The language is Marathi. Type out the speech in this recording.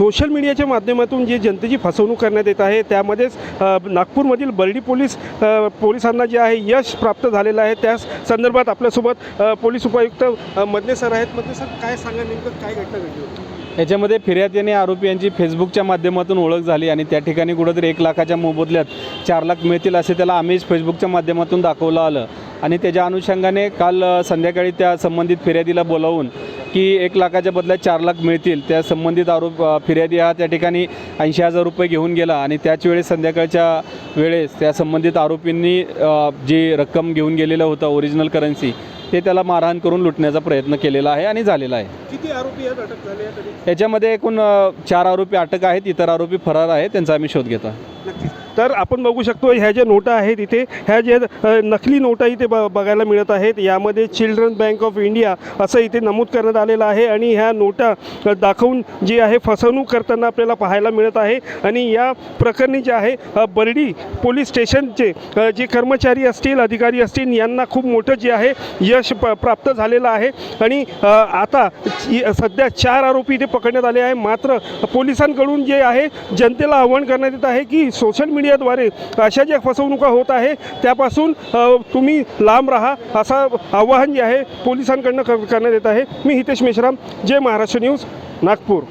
सोशल मीडियाच्या माध्यमातून जी जनतेची फसवणूक करण्यात येत आहे त्यामध्येच नागपूरमधील बर्डी पोलीस पोलिसांना जे आहे यश प्राप्त झालेलं आहे. त्या संदर्भात आपल्यासोबत पोलीस उपायुक्त मधले मदने सर आहेत. मदने सर काय सांगा नेमकं? काय घटना घडली होती? याच्यामध्ये फिर्याद आणि आरोपी यांची फेसबुकच्या माध्यमातून ओळख झाली आणि त्या ठिकाणी कुठंतरी एक लाखाच्या मोबदल्यात चार लाख मिळतील असे त्याला आम्हीच फेसबुकच्या माध्यमातून दाखवलं आलं. आणि त्याच्या अनुषंगाने काल संध्याकाळी त्या संबंधित फिर्यादीला बोलावून की एक लाखाच्या बदल्यात चार लाख मिळतील. त्या संबंधित आरोप फिर्यादी हा त्या ठिकाणी ऐंशी हजार रुपये घेऊन गेला आणि त्याच वेळेस संध्याकाळच्या वेळेस त्या संबंधित आरोपींनी जी रक्कम घेऊन गेलेलं होतं ओरिजिनल करन्सी ते त्याला मारहाण करून लुटण्याचा प्रयत्न केलेला आहे आणि झालेला आहे. किती आरोपी यात अटक झाले याच्यामध्ये एकूण चार आरोपी अटक आहेत इतर आरोपी फरार आहेत त्यांचा आम्ही शोध घेतो तर आपण बघू शकतो ह्या ज्या नोटा आहेत इथे ह्या ज्या नकली नोटा इथे ब बघायला मिळत आहेत यामध्ये चिल्ड्रन बँक ऑफ इंडिया असं इथे नमूद करण्यात आलेलं आहे आणि ह्या नोटा दाखवून जी आहे फसवणूक करताना आपल्याला पाहायला मिळत आहे आणि या प्रकरणी जे आहे बर्डी पोलीस स्टेशनचे जे कर्मचारी असतील अधिकारी असतील यांना खूप मोठं जे आहे यश प प्राप्त झालेलं आहे आणि आता सध्या चार आरोपी इथे पकडण्यात आले आहे मात्र पोलिसांकडून जे आहे जनतेला आव्हान करण्यात येत आहे की सोशल मीडिया मीडियाद्वारे अशा ज्या फसवणुका होत आहे त्यापासून तुम्ही लांब राहा असं आवाहन जे आहे पोलिसांकडनं कर करण्यात येत आहे. मी हितेश मेश्राम जय महाराष्ट्र न्यूज नागपूर.